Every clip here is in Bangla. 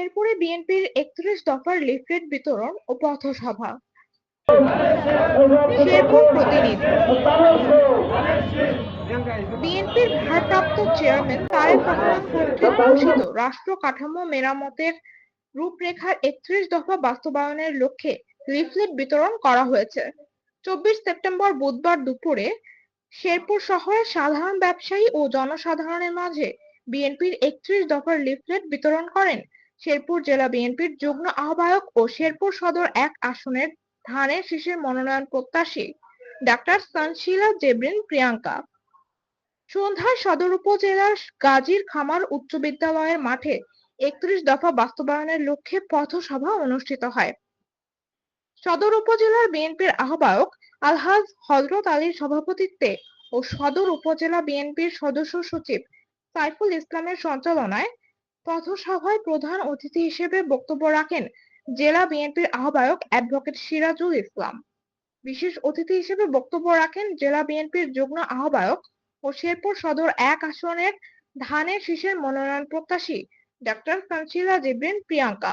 শেরপুরে বিএনপির একত্রিশ দফার লিফলেট বিতরণ ও পথসভা। বিএনপির ভারপ্রাপ্ত চেয়ারম্যান তারেক রহমান কর্তৃক ঘোষিত রাষ্ট্র কাঠামো মেরামতের রূপরেখার একত্রিশ দফা বাস্তবায়নের লক্ষ্যে লিফলেট বিতরণ করা হয়েছে। চব্বিশ সেপ্টেম্বর বুধবার দুপুরে শেরপুর শহরের সাধারণ ব্যবসায়ী ও জনসাধারণের মাঝে বিএনপির একত্রিশ দফার লিফলেট বিতরণ করেন শেরপুর জেলা বিএনপির যুগ্ম আহ্বায়ক ও শেরপুর সদর এক আসনের ধানের শীষের মনোনয়ন প্রত্যাশী ডাক্তার সানশিলা জেব্রিন প্রিয়াঙ্কা। সন্ধ্যায় সদর উপজেলার গাজীর খামার উচ্চ বিদ্যালয়ের মাঠে একত্রিশ দফা বাস্তবায়নের লক্ষ্যে পথসভা অনুষ্ঠিত হয়। সদর উপজেলার বিএনপির আহ্বায়ক আলহাজ হজরত আলীর সভাপতিত্বে ও সদর উপজেলা বিএনপির সদস্য সচিব সাইফুল ইসলামের সঞ্চালনায় পথসভায় প্রধান অতিথি হিসেবে বক্তব্য রাখেন জেলা বিএনপির আহ্বায়ক অ্যাডভোকেট সিরাজুল ইসলাম। বিশেষ অতিথি হিসেবে বক্তব্য রাখেন জেলা বিএনপির যুগ্ম আহ্বায়ক ও শেরপুর সদর এক আসনের ধানের শীষের মনোনয়ন প্রত্যাশী ডাক্তার সানশিলা জিব্রিন প্রিয়াঙ্কা।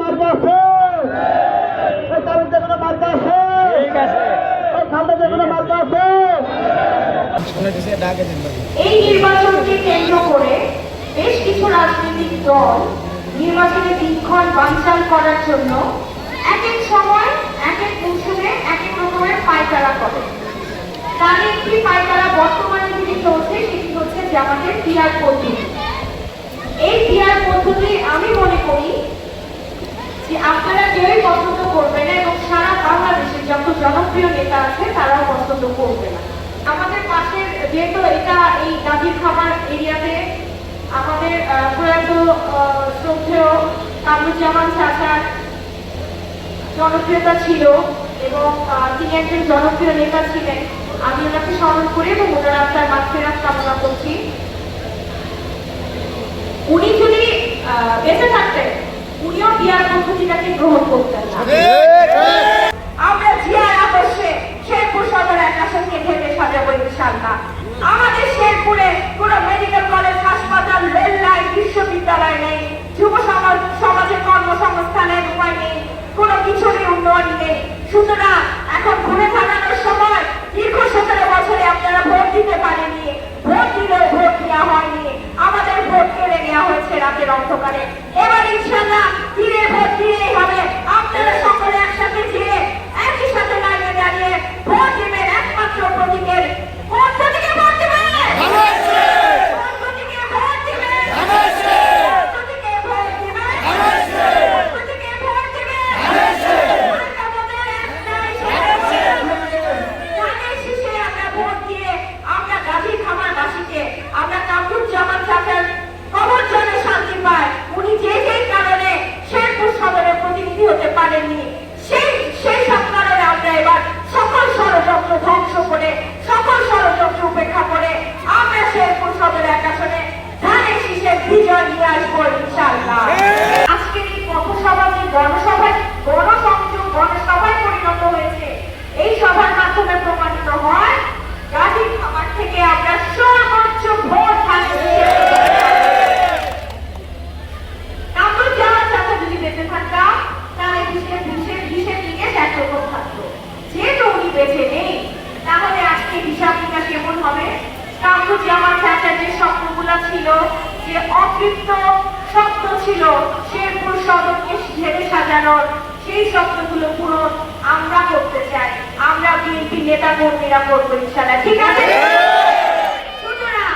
মার্কা আছে এই তারিখ যে কোনো মার্কা আছে ঠিক আছে এই খালদা যে কোনো মার্কা আছে এই নির্বাচনকে কেন্দ্র করে বেশ কিছু রাজনৈতিক দল নির্বাচনে দিনক্ষণ বানচাল করার জন্য এক এক সময়, এক এক মৌসুমে, এক এক রকমের পায়তারা করে। তার একটি পায়তারা বর্তমানে যেটি চলছে, সেটি হচ্ছে জামাতের পিয়ার পদ্ধতি। এই পিয়ার পদ্ধতি আমি মনে করি যে আপনারা কেউই পছন্দ করবে না, এবং সারা বাংলাদেশের যত জনপ্রিয় নেতা আছে, তারাও পছন্দ করবে না। আমাদের যেহেতু এটা এই গাজীর খামার এরিয়াতে আমাদের প্রয়াত শ্রদ্ধেয় কামরুজ্জামান চাচার জনপ্রিয়তা ছিল এবং তিনি একজন জনপ্রিয় নেতা ছিলেন। আমি ওনাকে স্মরণ করি এবং ওনার আপনার মাতৃরাত কামনা করছি। উনি যদি বেঁচে থাকতেন, উনিও বিয়ার পদ্ধতিটাকে গ্রহণ করতেন না। সুতরাং সদর এক আসনে ধানের শীষের বিজয় নিয়ে আসব ইনশাআল্লাহ। আজকের এই পথসভা যে গণসভায় গণসংযোগ পরিণত হয়েছে এই সভার মাধ্যমে প্রমাণিত হয় খামার থেকে আমরা সর্বোচ্চ ভোট যেহেতু উনি বেঁচে নেই তাহলে আজকে হিসাব নিকাশ কেমন হবে? কামরুল জামান চাচার স্বপ্নগুলো ছিল যে অকৃপ্ত স্বপ্ন ছিল শেরপুর সদরকে ঘেরে সাজানোর। সেই স্বপ্নগুলো পূরণ আমরা করতে চাই। আমরা বিএনপি নেতা কর্মীরা করব ইনশাল্লাহ। ঠিক আছে? সুতরাং